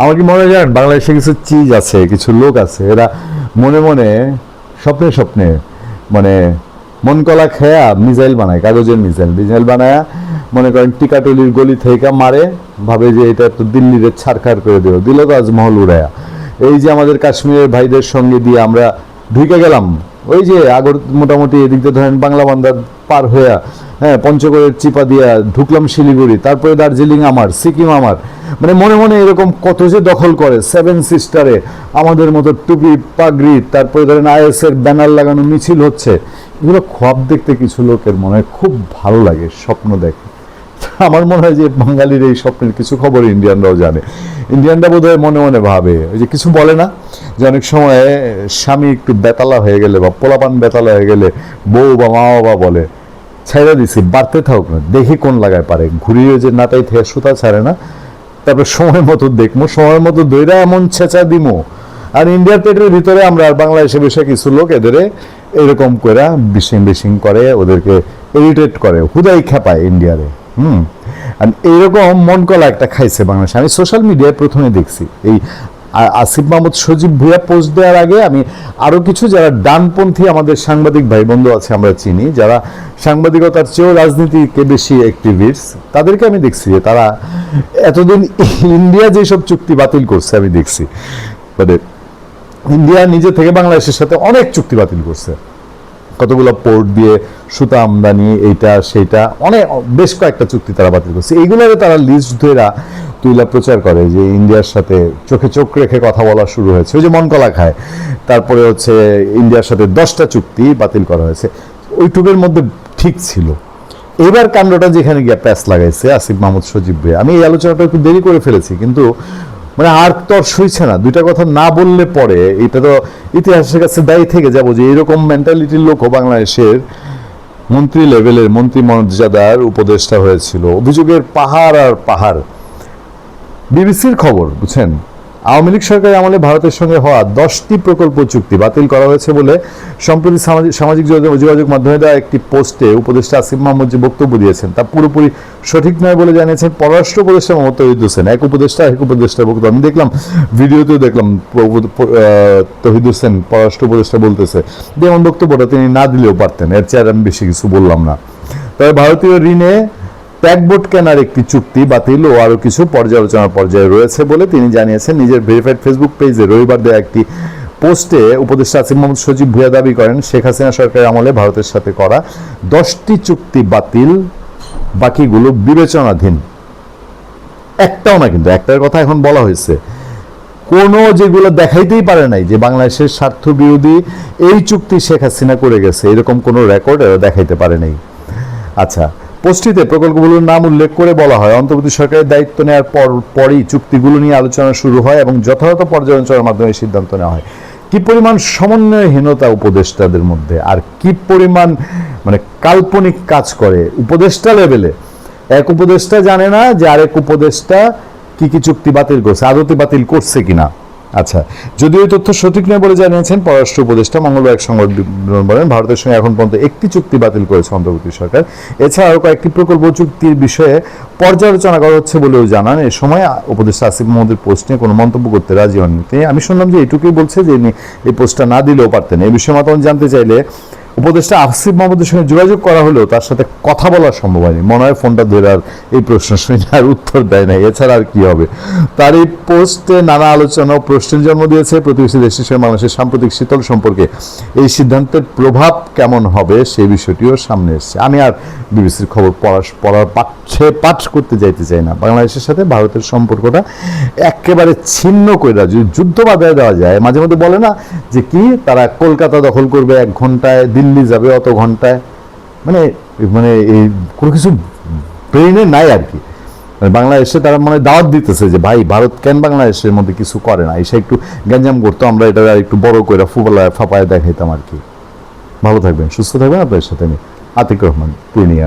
আমার কি মনে জানেন, বাংলাদেশে কিছু চিজ আছে, কিছু লোক আছে, এরা মনে মনে স্বপ্নে স্বপ্নে মানে মন কলা খেয়া মিসাইল বানায়, কাগজের মিসাইল মিসাইল বানায় মনে করেন টিকাটলির গলি থেকে মারে, ভাবে যে এটা তো দিল্লির ছাড়খাড় করে দেবো দিল তাজমহল উড়ায়া। এই যে আমাদের কাশ্মীরের ভাইদের সঙ্গে দিয়ে আমরা ঢুকে গেলাম, ওই যে আগর মোটামুটি এদিক দিয়ে ধরেন বাংলা বান্দার পার হইয়া হ্যাঁ পঞ্চগড়ের চিপা দিয়া ঢুকলাম শিলিগুড়ি, তারপরে দার্জিলিং আমার, সিকিম আমার মানে মনে মনে এরকম কত যে দখল করে সেভেন সিস্টারে আমাদের মতো টুপি পাগড়ি, তারপরে ধরেন আইএস এর ব্যানার লাগানো মিছিল হচ্ছে, এগুলো খোয়াব দেখতে কিছু লোকের মনে হয় খুব ভালো লাগে, স্বপ্ন দেখে। আমার মনে হয় যে বাঙালির এই স্বপ্নের কিছু খবর ইন্ডিয়ানরাও জানে। ইন্ডিয়ানরা বোধ হয় মনে মনে ভাবে, ওই যে কিছু বলে না, যে অনেক সময় স্বামী একটু বেতালা হয়ে গেলে বা পোলাপান বেতালা হয়ে গেলে বউ বা মা বাবা বলে ছাইরা দিছি, বাড়তে থাকুক না, দেখি কোন লাগায় পারে। ঘুরিয়ে যে নাটাই থেকে সুতা ছাড়ে না তারপর সময় মতো দেখব সময় মতো দইরা এমন ছেঁচা দিমো। আর ইন্ডিয়ার পেটের ভিতরে আমরা আর বাংলাদেশে বসে কিছু লোক এদের এরকম করে বিশিং বিশিং করে, ওদেরকে ইরিটেট করে, হুদাই খেপায় ইন্ডিয়ারে। হুম? আর এইরকম মন কলা একটা খাইছে বাংলাদেশে। আমি সোশ্যাল মিডিয়ায় প্রথমে দেখছি। এই আসিফ মাহমুদ সজীব ভুয়া পোস্ট দেওয়ার আগে আমি আরও কিছু, যারা ডানপন্থী আমাদের সাংবাদিক ভাই বন্ধু আছে আমরা চিনি, যারা সাংবাদিকতার চেয়েও রাজনীতিকে বেশি অ্যাক্টিভিস্ট তাদেরকে আমি দেখছি যে তারা এতদিন ইন্ডিয়া যেসব চুক্তি বাতিল করছে, আমি দেখছি। মানে ইন্ডিয়া নিজে থেকে বাংলাদেশের সাথে অনেক চুক্তি বাতিল করছে। কতগুলো পোর্ট দিয়ে সুতা আমদানি, এইটা, সেইটা, অনেক, বেশ কয়েকটা চুক্তি তারা বাতিল করছে। এইগুলোরে তারা লিস্ট ধরে তুইলা প্রচার করে যে ইন্ডিয়ার সাথে চোখে চোখ রেখে কথা বলা শুরু হয়েছে। ওই যে মন কলা খায়, তারপরে হচ্ছে ইন্ডিয়ার সাথে দশটা চুক্তি বাতিল করা হয়েছে। ওইটুকের মধ্যে ঠিক ছিল। এবার কাণ্ডটা যেখানে গিয়ে প্যাস লাগাইছে আসিফ মাহমুদ সজীব ভাই। আমি এই আলোচনাটা একটু দেরি করে ফেলেছি, কিন্তু মানে আর তর সইছে না। দুইটা কথা না বললে পরে এটা তো ইতিহাসের কাছে দায়ী থেকে যাব যে এরকম মেন্টালিটির লোকও বাংলাদেশের মন্ত্রী লেভেলের মন্ত্রী মর্যাদার উপদেষ্টা হয়েছিল। অভিযোগের পাহাড় আর পাহাড়। বিবিসির খবর, বুঝছেন? আওয়ামী লীগ সরকারের আমলে ভারতের সঙ্গে হওয়া দশটি প্রকল্প চুক্তি বাতিল করা হয়েছে বলে সম্প্রতি সামাজিক যোগাযোগ- মাধ্যমে দেওয়া একটি পোস্টে উপদেষ্টা আসিফ মাহমুদ যে বক্তব্য দিয়েছেন, তা পুরোপুরি সঠিক নয় বলে জানিয়েছেন পররাষ্ট্র উপদেষ্টা মোহাম্মদ তহিদ হোসেন। এক উপদেষ্টা এক উপদেষ্টার বক্তব্য। আমি দেখলাম, ভিডিওতেও দেখলাম তহিদ হোসেন পররাষ্ট্র উপদেষ্টা বলতেছে। যেমন বক্তব্যটা তিনি না দিলেও পারতেন, এর চেয়ে আমি বেশি কিছু বললাম না। তবে ভারতীয় ঋণে ট্যাগবোট কেনার একটি চুক্তি বাতিল ও আরও কিছু পর্যালোচনার পর্যায়ে রয়েছে বলে তিনি জানিয়েছেন। নিজের ভেরিফাইড ফেসবুক পেজে রবিবার দেওয়া একটি পোস্টে উপদেষ্টা আসিফ মোহাম্মদ সজীব ভুয়া দাবি করেন, শেখ হাসিনা সরকারের আমলে ভারতের সাথে করা দশটি চুক্তি বাতিল, বাকিগুলো বিবেচনাধীন। একটাও না কিন্তু, একটার কথা এখন বলা হয়েছে। কোনো যেগুলো দেখাইতেই পারে নাই যে বাংলাদেশের স্বার্থ বিরোধী এই চুক্তি শেখ হাসিনা করে গেছে, এরকম কোনো রেকর্ড দেখাইতে পারে নাই। আচ্ছা পোস্টটিতে প্রকল্পগুলোর নাম উল্লেখ করে বলা হয়। অন্তর্বর্তী সরকারের দায়িত্ব নেওয়ার পর, পরই চুক্তিগুলো নিয়ে আলোচনা শুরু হয় এবং যথাযথ পর্যালোচনার মাধ্যমে সিদ্ধান্ত নেওয়া হয়। কি পরিমাণ সমন্বয়হীনতা উপদেষ্টাদের মধ্যে আর কি পরিমাণ মানে কাল্পনিক কাজ করে উপদেষ্টা লেভেলে? এক উপদেষ্টা জানে না যে আরেক উপদেষ্টা কি কি চুক্তি বাতিল করছে, আদতে বাতিল করছে কিনা? আচ্ছা যদিও এই তথ্য সঠিক নয় বলে জানিয়েছেন পররাষ্ট্র উপদেষ্টা, মঙ্গলবার এক সংবাদ বলেন, ভারতের সঙ্গে এখন পর্যন্ত একটি চুক্তি বাতিল করেছে অন্তর্বর্তী সরকার। এছাড়া আরও কয়েকটি প্রকল্প চুক্তির বিষয়ে পর্যালোচনা করা হচ্ছে বলেও জানান। এ সময় উপদেষ্টা আসিফ মোহাম্মদের পোস্ট নিয়ে কোনো মন্তব্য করতে রাজি হননি। তিনি, আমি শুনলাম যে এটুকুই বলছে যে এই পোস্টটা না দিলেও পারতেন। এই বিষয়ে মতামত জানতে চাইলে উপদেষ্টা আসিফ মাহমুদের সঙ্গে যোগাযোগ করা হলেও তার সাথে কথা বলা সম্ভব হয়নি মনে হয় ফোনটা ধরে আর এই প্রশ্ন শুনে আর উত্তর দেয় নাই এছাড়া আর কি হবে? তার এই পোস্টে নানা আলোচনা ও প্রশ্নের জন্ম দিয়েছে। প্রতিবেশী দেশের সঙ্গে বাংলাদেশের সাম্প্রতিক শীতল সম্পর্কে এই সিদ্ধান্তের প্রভাব কেমন হবে সেই বিষয়টিও সামনে এসেছে। আমি আর বিবিসির খবর পড়া পড়ার পাঠ্যে পাঠ করতে যাইতে চাই না। বাংলাদেশের সাথে ভারতের সম্পর্কটা একেবারে ছিন্ন করে যদি যুদ্ধ বাধায় দেওয়া যায়, মাঝে মধ্যে বলে না যে কি? তারা কলকাতা দখল করবে এক ঘন্টায়, দিল্লি যাবে অত ঘন্টায়। মানে মানে এই কোনো কিছু ব্রেনে নাই আর কি। মানে বাংলাদেশে তারা মানে দাওয়াত দিতেছে যে, ভাই, ভারত কেন বাংলাদেশের মধ্যে কিছু করে না? এসে একটু গ্যাঞ্জাম করতো, আমরা এটা আর একটু বড় করে ফুবলায় ফাপায় দেখাইতাম আর কি। ভালো থাকবেন, সুস্থ থাকবেন আপনাদের সাথে আমি আতিক রহমান পূর্ণিয়া